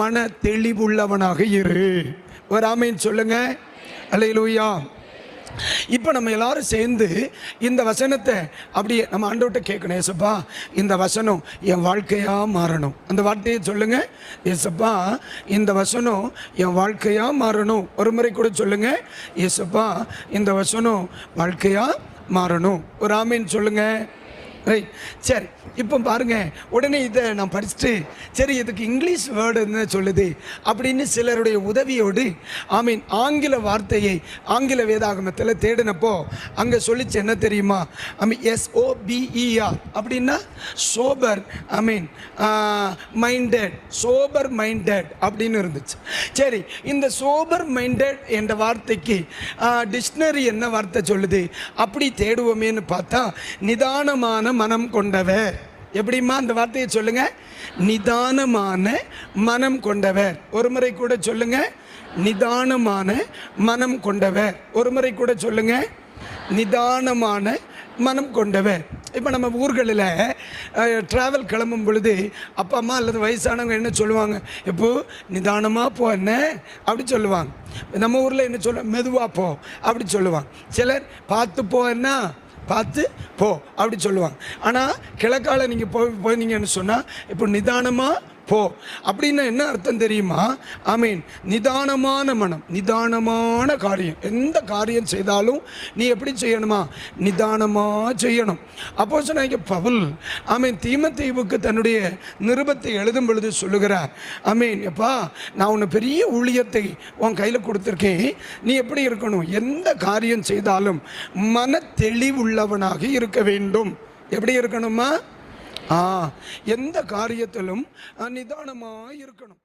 மன தெளிவுள்ளவனாக இரு. ஒரு ஆமீன் சொல்லுங்க. அலையிலூயா இப்போ நம்ம எல்லாரும் சேர்ந்து இந்த வசனத்தை அப்படியே நம்ம ஆண்டவர்கிட்ட கேட்கணும். ஏசப்பா இந்த வசனம் என் வாழ்க்கையாக மாறணும். அந்த வார்த்தையை சொல்லுங்க. ஏசப்பா இந்த வசனம் என் வாழ்க்கையாக மாறணும். ஒரு முறை கூட சொல்லுங்க. ஏசப்பா இந்த வசனம் வாழ்க்கையாக மாறணும். ஒரு ஆமீன் சொல்லுங்கள் ரைட் சரி இப்போ பாருங்க. உடனே இதை நான் படிச்சுட்டு சரி இதுக்கு இங்கிலீஷ் வேர்டு என்ன சொல்லுது? அப்படின்னு சிலருடைய உதவியோடு ஐ மீன் ஆங்கில வார்த்தையை ஆங்கில வேதாகமத்தில் தேடினப்போ அங்கே சொல்லிச்சு என்ன தெரியுமா? I mean S O B E R அப்படின்னா sober I mean minded sober minded அப்படின்னு இருந்துச்சு. சரி இந்த சோபர் மைண்டட் என்ற வார்த்தைக்கு டிக்ஷனரி என்ன வார்த்தை சொல்லுது? அப்படி தேடுவோமேன்னு பார்த்தா நிதானமான மனம் கொண்டவர் எப்படிம்மா அந்த வார்த்தையை சொல்லுங்க? நிதானமான மனம் கொண்டவர் ஒரு முறை கூட சொல்லுங்க. நிதானமான மனம் கொண்டவர் ஒரு முறை கூட சொல்லுங்க. நிதானமான மனம் கொண்டவர் இப்போ நம்ம ஊர்களில் ட்ராவல் கிளம்பும் பொழுது அப்பா அம்மா அல்லது வயசானவங்க என்ன சொல்லுவாங்க? இப்போ நிதானமாக போ என்ன அப்படி சொல்லுவாங்க. நம்ம ஊரில் என்ன சொல்ல மெதுவாக போ. அப்படி சொல்லுவாங்க. சிலர் பார்த்து போ என்ன பார்த்து போ அப்படி சொல்லுவாங்க. ஆனால் கிழக்கால நீங்கள் போய் போனீங்கன்னு சொன்னால் இப்போ நிதானமாக போ. அப்படின்னா என்ன அர்த்தம் தெரியுமா? ஐ மீன் நிதானமான மனம் நிதானமான காரியம். எந்த காரியம் செய்தாலும் நீ எப்படி செய்யணுமா? நிதானமாக செய்யணும். அப்போ சொன்ன பவுல் ஐ மீன் தீமத்தீவுக்கு தன்னுடைய நிருபத்தை எழுதும் பொழுது சொல்லுகிறார் ஐ மீன் எப்பா நான் உன்னை பெரிய ஊழியத்தை உன் கையில் கொடுத்துருக்கேன். நீ எப்படி இருக்கணும்? எந்த காரியம் செய்தாலும் மன தெளிவுள்ளவனாக இருக்க வேண்டும். எப்படி இருக்கணுமா எந்த காரியத்திலும் நிதானமாக இருக்கணும்